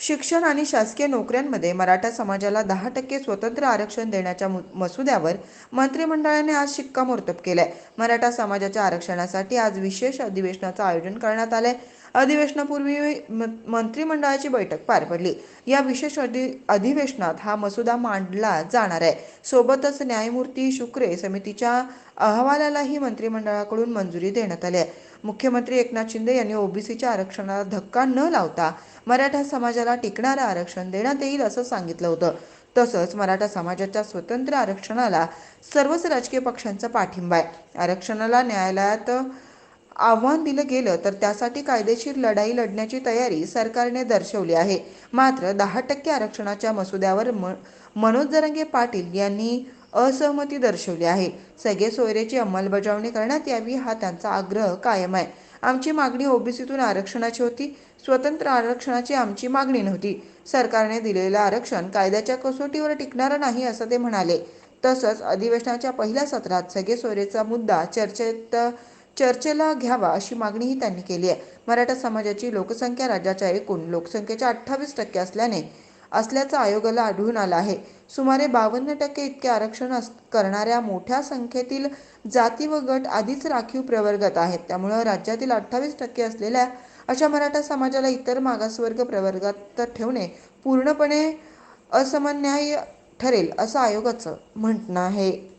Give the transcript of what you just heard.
शिक्षण आणि शासकीय नोकऱ्यांमध्ये मराठा समाजाला दहा टक्के स्वतंत्र आरक्षण देण्याच्या मसुद्यावर मंत्रिमंडळाने आज शिक्कामोर्तब केलंय. मराठा समाजाच्या आरक्षणासाठी आज विशेष अधिवेशनाचं आयोजन करण्यात आलंय. अधिवेशनापूर्वी म- मंत्रिमंडळाची बैठक पार पडली. या विशेष अधि अधिवेशनात हा मसुदा मांडला जाणार आहे. सोबतच न्यायमूर्ती शुक्रे समितीच्या अहवालालाही मंत्रिमंडळाकडून मंजुरी देण्यात आली आहे. मुख्यमंत्री एकनाथ शिंदे यांनी ओबीसीच्या आरक्षणाला धक्का न लावता मराठा समाजाला टिकणारं आरक्षण देण्यात येईल असं सांगितलं होतं. तसंच मराठा समाजाच्या स्वतंत्र आरक्षणाला सर्वच राजकीय पक्षांचा पाठिंबा आहे. आरक्षणाला न्यायालयात आव्हान दिलं गेलं तर त्यासाठी कायदेशीर लढाई लढण्याची तयारी सरकारने दर्शवली आहे. मात्र दहा टक्के आरक्षणाच्या मसुद्यावर म मनोज जरंगे पाटील यांनी असहमती दर्शवली आहे. सगळे सोयरेची अंमलबजावणी करण्यात यावी हा त्यांचा आग्रह कायम आहे. आमची मागणी ओबीसीतून आरक्षणाची होती. स्वतंत्र आरक्षणाची आमची मागणी नव्हती. सरकारने दिलेलं आरक्षण कायद्याच्या कसोटीवर टिकणारं नाही असं ते म्हणाले. तसंच अधिवेशनाच्या पहिल्या सत्रात सगळे सोयरेचा मुद्दा चर्चेत चर्चेला घ्यावा अशी मागणीही त्यांनी केली आहे. मराठा समाजाची लोकसंख्या राज्याच्या एकूण लोकसंख्येच्या अठ्ठावीस टक्के असल्याने असल्याचं आयोगाला आढळून आलं आहे. सुमारे बावन्न टक्के इतके आरक्षण अस करणाऱ्या मोठ्या संख्येतील जाती व गट आधीच राखीव प्रवर्गात आहेत. त्यामुळं राज्यातील अठ्ठावीस टक्के असलेल्या अशा मराठा समाजाला इतर मागासवर्ग प्रवर्गात ठेवणे पूर्णपणे असमन्याय ठरेल असं आयोगाचं म्हणणं आहे.